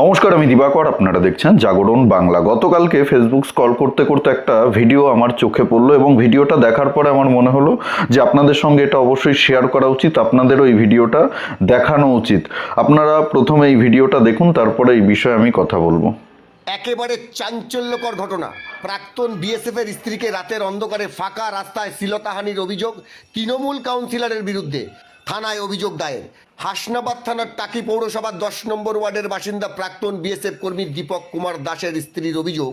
নমস্কার, আমি দিবাকর। আপনারা দেখছেন জাগরণ বাংলা। গতকালকে ফেসবুক স্ক্রল করতে করতে একটা ভিডিও আমার চোখে পড়ল এবং ভিডিওটা দেখার পরে আমার মনে হলো যে আপনাদের সঙ্গে এটা অবশ্যই শেয়ার করা উচিত, আপনাদেরও এই ভিডিওটা দেখানো উচিত। আপনারা প্রথমে এই ভিডিওটা দেখুন, তারপরে এই বিষয়ে আমি কথা বলব। একেবারে চাঞ্চল্যকর ঘটনা। প্রাক্তন বিএসএফ এর স্ত্রীকে রাতের অন্ধকারে ফাঁকা রাস্তায় শ্লীলতাহানির অভিযোগ তৃণমূল কাউন্সিলরের বিরুদ্ধে। থানায় অভিযোগ দায়ের। হাসনাবাদ থানার টাকি পৌরসভার দশ নম্বর ওয়ার্ডের বাসিন্দা প্রাক্তন বিএসএফ কর্মী দীপক কুমার দাসের স্ত্রীর অভিযোগ,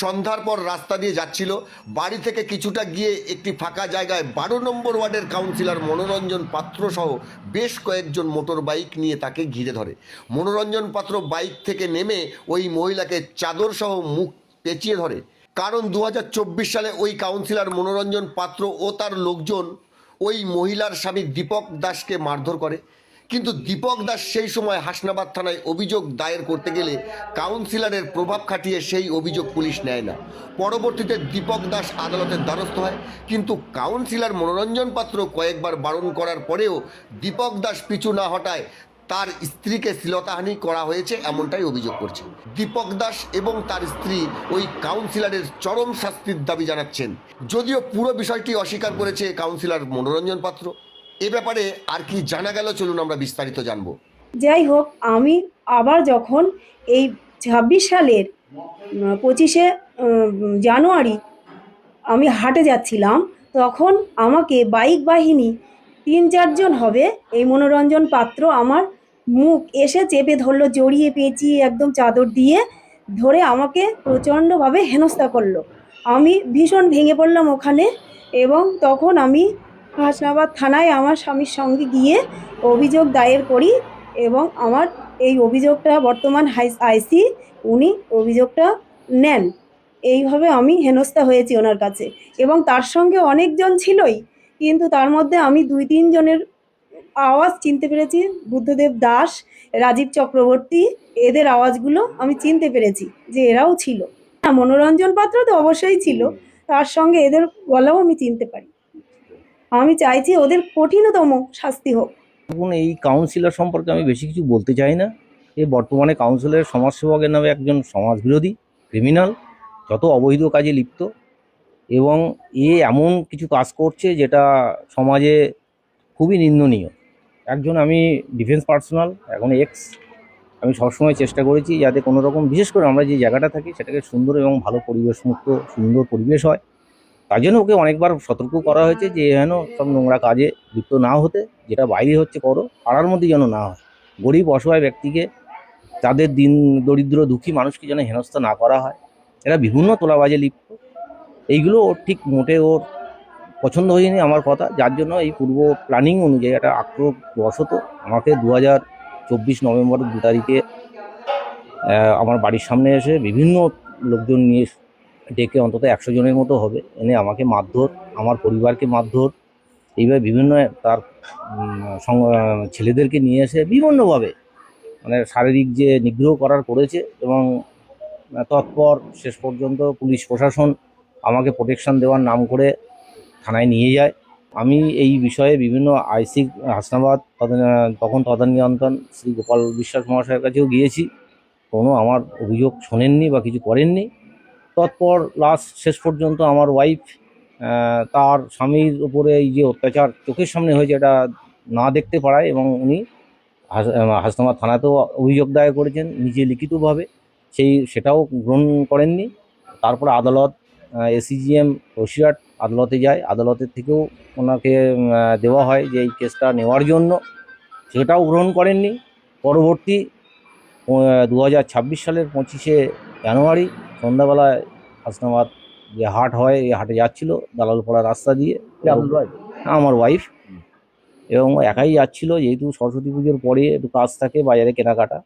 সন্ধ্যার পর রাস্তা দিয়ে যাচ্ছিল। বাড়ি থেকে কিছুটা গিয়ে একটি ফাঁকা জায়গায় বারো নম্বর ওয়ার্ডের কাউন্সিলর মনোরঞ্জন পাত্র সহ বেশ কয়েকজন মোটর বাইক নিয়ে তাকে ঘিরে ধরে। মনোরঞ্জন পাত্র বাইক থেকে নেমে ওই মহিলাকে চাদর সহ মুখ পেঁচিয়ে ধরে। কারণ দু হাজার চব্বিশ সালে ওই কাউন্সিলর মনোরঞ্জন পাত্র ও তার লোকজন ওই মহিলার স্বামী দীপক দাসকে মারধর করে। কিন্তু দীপক দাস সেই সময় হাসনাবাদ থানায় অভিযোগ দায়ের করতে গেলে কাউন্সিলরের প্রভাব খাটিয়ে সেই অভিযোগ পুলিশ নেয় না। পরবর্তীতে দীপক দাস আদালতের দ্বারস্থ হয়। কিন্তু কাউন্সিলর মনোরঞ্জন পাত্র কয়েকবার বারণ করার পরেও দীপক দাস পিছু না হটায় তার স্ত্রীকে শ্লীলতাহানি করা হয়েছে এমনটাই অভিযোগ করছে। দীপক দাস এবং তার স্ত্রী ওই কাউন্সিলরের চরম শাস্তির দাবি জানাচ্ছেন। যদিও পুরো বিষয়টি অস্বীকার করেছে কাউন্সিলর মনোরঞ্জন পাত্র। এ ব্যাপারে আর কি জানা গেল চলুন আমরা বিস্তারিত জানব। যাই হোক, আমি আবার যখন এই ছাব্বিশ সালের পঁচিশে জানুয়ারি আমি হাটে যাচ্ছিলাম, তখন আমাকে বাইক বাহিনী তিন চারজন হবে, এই মনোরঞ্জন পাত্র আমার মুখ এসে চেপে ধরলো, জড়িয়ে পেঁচিয়ে একদম চাদর দিয়ে ধরে আমাকে প্রচণ্ডভাবে হেনস্থা করল। আমি ভীষণ ভেঙে পড়লাম ওখানে এবং তখন আমি হাসনাবাদ থানায় আমার স্বামীর সঙ্গে গিয়ে অভিযোগ দায়ের করি এবং আমার এই অভিযোগটা বর্তমান হাই, আইসি, উনি অভিযোগটা নেন। এইভাবে আমি হেনস্থা হয়েছি ওনার কাছে এবং তার সঙ্গে অনেকজন ছিলই, কিন্তু তার মধ্যে আমি দুই, তিনজনের আওয়াজ চিনতে পেরেছি। বুদ্ধদেব দাস, রাজীব চক্রবর্তী, এদের আওয়াজগুলো আমি চিনতে পেরেছি যে এরাও ছিল। হ্যাঁ মনোরঞ্জন পাত্র তো অবশ্যই ছিল। তার সঙ্গে এদের গলাও আমি চিনতে পারি। আমি চাইছি ওদের কঠিনতম শাস্তি হোক। এখন এই কাউন্সিলর সম্পর্কে আমি বেশি কিছু বলতে চাই না। এ বর্তমানে কাউন্সিলরের সমাজসেবকের নামে একজন সমাজ সমাজবিরোধী ক্রিমিনাল যত অবৈধ কাজে লিপ্ত এবং এ এমন কিছু কাজ করছে যেটা সমাজে খুবই নিন্দনীয়। একজন আমি ডিফেন্স পার্সোনাল এখন এক্স আমি সবসময় চেষ্টা করেছি যাতে কোনো রকম, বিশেষ করে আমরা যে জায়গাটা থাকি সেটাকে সুন্দর এবং ভালো পরিবেশমুক্ত, সুন্দর পরিবেশ হয়। তার জন্য ওকে অনেকবার সতর্ক করা হয়েছে যে যেন সব নোংরা কাজে লিপ্ত না হতে, যেটা বাইরে হচ্ছে করো, পাড়ার মধ্যে যেন না হয়। গরিব, অসহায় ব্যক্তিকে তাদের দিন দরিদ্র, দুঃখী মানুষকে যেন হেনস্থা না করা হয়। এরা বিভিন্ন তোলাবাজে লিপ্ত। এইগুলো ওর ঠিক মোটে ওর পছন্দ হয়নি আমার কথা, যার জন্য এই পূর্ব প্ল্যানিং অনুযায়ী একটা আক্রোশ বশত আমাকে দু হাজার চব্বিশ নভেম্বর দু তারিখে আমার বাড়ির সামনে এসে বিভিন্ন লোকজন নিয়ে ডেকে অন্তত একশো জনের মতো হবে। এনে আমাকে মারধর, আমার পরিবারকে মারধর, এইভাবে বিভিন্ন তার ছেলেদেরকে নিয়ে এসে বিভিন্নভাবে মানে শারীরিক যে নিগ্রহ করার করেছে এবং তৎপর শেষ পর্যন্ত পুলিশ প্রশাসন আমাকে প্রোটেকশন দেওয়ার নাম করে থানায় নিয়ে যায়। আমি এই বিষয়ে বিভিন্ন আইসি, হাসনাবাদ তখন তদান নিয়ন্ত্রণ শ্রী গোপাল বিশ্বাস মহাশয়ের কাছেও গিয়েছি। কোনো আমার অভিযোগ শোনেননি বা কিছু করেননি। তৎপর লাস্ট শেষ পর্যন্ত আমার ওয়াইফ তার স্বামীর উপরে এই যে অত্যাচার চোখের সামনে হয়েছে এটা না দেখতে পারায় এবং উনি হাস- হাসনাবাদ থানাতেও অভিযোগ দায়ের করেছেন নিজে লিখিতভাবে। সেই, সেটাও গ্রহণ করেননি। তারপরে আদালত এসিজিএম বসিরহাট আদালতে যায় আদালতের থেকেও ওনাকে দেওয়া হয় যে এই কেসটা নেওয়ার জন্য। সেটাও গ্রহণ করেননি। পরবর্তী দু হাজার ছাব্বিশ সালের পঁচিশে জানুয়ারি সন্ধ্যাবেলায় হাসনাবাদ যে হাট হয় এই হাটে যাচ্ছিল দালালপাড়া রাস্তা দিয়ে। আমার ওয়াইফ এবং ও একাই যাচ্ছিল যেহেতু সরস্বতী পুজোর পরে একটু কাজ থাকে বাজারে কেনাকাটা।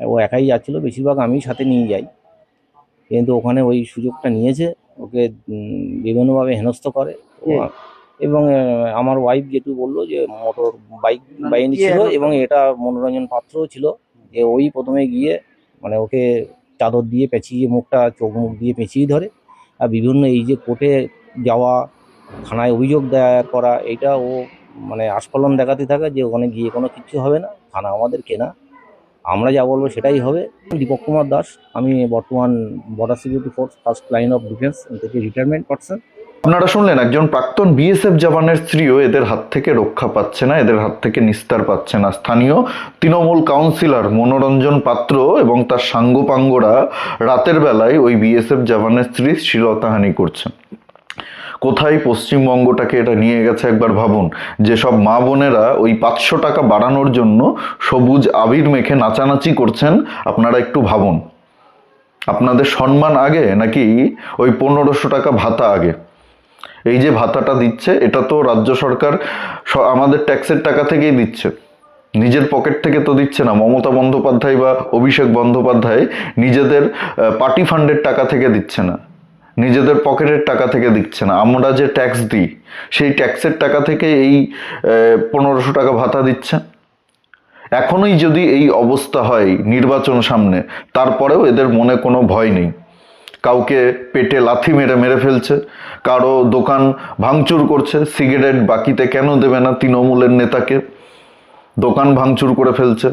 ও একাই যাচ্ছিল বেশিরভাগ আমি সাথে নিয়ে যাই। কিন্তু ওখানে ওই সুযোগটা নিয়েছে। ওকে বিভিন্নভাবে হেনস্থ করে। এবং আমার ওয়াইফ যেটু বলল যে মোটর বাইক বাহিনী ছিল এবং এটা মনোরঞ্জন পাত্রও ছিল। যে ওই প্রথমে গিয়ে মানে ওকে চাদর দিয়ে পেঁচিয়ে মুখটা চোখ মুখ দিয়ে পেঁচিয়ে ধরে। আর বিভিন্ন এই যে কোর্টে যাওয়া থানায় অভিযোগ দায়ের করা এইটা ও মানে আস্ফলন দেখাতে থাকে যে ওখানে গিয়ে কোনো কিছু হবে না থানা আমাদের কেনা। আমরা যা বলব সেটাই হবে। দীপক কুমার দাস, আমি বর্তমান Border Security Force first line of defence থেকে রিটায়ারমেন্ট পারসন আপনারা শুনলেন একজন প্রাক্তন বিএসএফ জওয়ানের স্ত্রীও এদের হাত থেকে রক্ষা পাচ্ছে না, এদের হাত থেকে নিস্তার পাচ্ছে না। স্থানীয় তৃণমূল কাউন্সিলর মনোরঞ্জন পাত্র এবং তার সাঙ্গপাঙ্গরা রাতের বেলায় ওই বিএসএফ জওয়ানের স্ত্রী শ্লীলতাহানি করছে কোথায় পশ্চিমবঙ্গটাকে এটা নিয়ে গেছে একবার ভাবুন। যে সব মা বোনেরা ওই পাঁচশো টাকা বাড়ানোর জন্য সবুজ আবির মেখে নাচানাচি করছেন, আপনারা একটু ভাবুন। আপনাদের সম্মান আগে নাকি ওই পনেরোশো টাকা ভাতা আগে? এই যে ভাতাটা দিচ্ছে, এটা তো রাজ্য সরকার আমাদের ট্যাক্সের টাকা থেকেই দিচ্ছে। নিজের পকেট থেকে তো দিচ্ছে না। মমতা বন্দ্যোপাধ্যায় বা অভিষেক বন্দ্যোপাধ্যায় নিজেদের পার্টি ফান্ডের টাকা থেকে দিচ্ছে না। নিজেদের পকেটের টাকা থেকে দিচ্ছে না। আমরা যে ট্যাক্স দিই, সেই ট্যাক্সের টাকা থেকে এই পনেরোশো টাকা ভাতা দিচ্ছে। এখনই যদি এই অবস্থা হয় নির্বাচন সামনে, তারপরেও এদের মনে কোনো ভয় নেই। কাউকে পেটে লাথি মেরে মেরে ফেলছে, কারও দোকান ভাঙচুর করছে, সিগারেট বাকিতে কেন দেবে না তৃণমূলের নেতাকে? দোকান ভাঙচুর করে ফেলছে।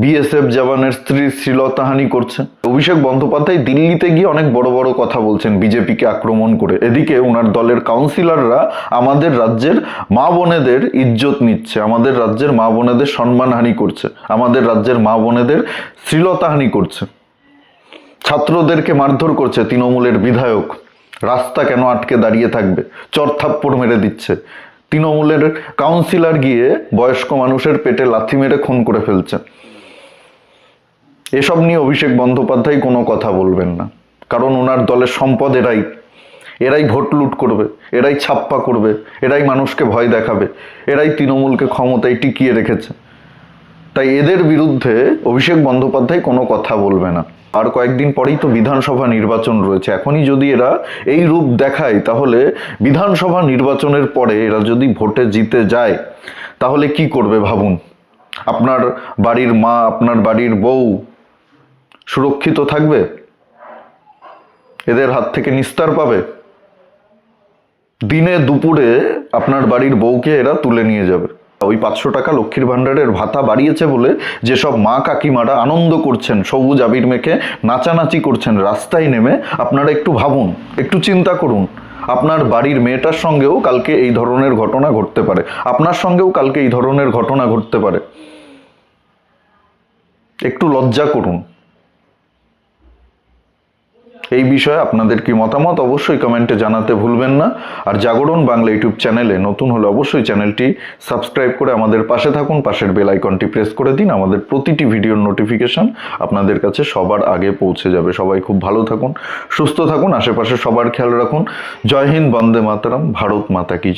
বিএসএফ জওয়ানের স্ত্রী শ্লীলতাহানি করছে। অভিষেক বন্দ্যোপাধ্যায় দিল্লিতে গিয়ে অনেক বড় বড় কথা বলছেন বিজেপিকে আক্রমণ করে। এদিকে ওনার দলের কাউন্সিলররা আমাদের রাজ্যের মা বোনেদের ইজ্জত নিচ্ছে, আমাদের রাজ্যের মা বোনেদের সম্মানহানি করছে, আমাদের রাজ্যের মা বোনেদের শ্লীলতাহানি করছে। ছাত্রদেরকে মারধর করছে তৃণমূলের বিধায়ক। রাস্তা কেন আটকে দাঁড়িয়ে থাকবে? চরথাপ্পড় মেরে দিচ্ছে। তৃণমূলের কাউন্সিলর গিয়ে বয়স্ক মানুষের পেটে লাথি মেরে খুন করে ফেলছে। এসব নিয়ে অভিষেক বন্দ্যোপাধ্যায় কোনো কথা বলবেন না। কারণ ওনার দলের সম্পদ এরাই। এরাই ভোট লুট করবে, এরাই ছাপ্পা করবে, এরাই মানুষকে ভয় দেখাবে, এরাই তৃণমূলকে ক্ষমতায় টিকিয়ে রেখেছে। তাই এদের বিরুদ্ধে অভিষেক বন্দ্যোপাধ্যায় কোনো কথা বলবে না। আর কয়েকদিন পরেই তো বিধানসভা নির্বাচন রয়েছে। এখনই যদি এরা এই রূপ দেখায়, তাহলে বিধানসভা নির্বাচনের পরে এরা যদি ভোটে জিতে যায়, তাহলে কি করবে ভাবুন? আপনার বাড়ির মা, আপনার বাড়ির বউ সুরক্ষিত থাকবে? এদের হাত থেকে নিস্তার পাবে? দিনে দুপুরে আপনার বাড়ির বউকে এরা তুলে নিয়ে যাবে। ওই পাঁচশো টাকা লক্ষ্মীর ভাণ্ডারের ভাতা বাড়িয়েছে বলে যেসব মা কাকিমারা আনন্দ করছেন, সবুজ আবির মেখে নাচানাচি করছেন, রাস্তায় নেমে আপনারা একটু ভাবুন, একটু চিন্তা করুন। আপনার বাড়ির মেয়েটার সঙ্গেও কালকে এই ধরনের ঘটনা ঘটতে পারে। আপনার সঙ্গেও কালকে এই ধরনের ঘটনা ঘটতে পারে। একটু লজ্জা করুন। এই বিষয়ে আপনাদের কি মতামত অবশ্যই কমেন্টে জানাতে ভুলবেন না। আর জাগরণ বাংলা ইউটিউব চ্যানেলে নতুন হলে অবশ্যই চ্যানেলটি সাবস্ক্রাইব করে আমাদের পাশে থাকুন, পাশের বেল আইকনটি প্রেস করে দিন, আমাদের প্রতিটি ভিডিওর নোটিফিকেশন আপনাদের কাছে সবার আগে পৌঁছে যাবে। সবাই খুব ভালো থাকুন, সুস্থ থাকুন, আশেপাশে সবার খেয়াল রাখুন। জয় হিন্দ, বন্দে মাতারাম, ভারত মাতা কি।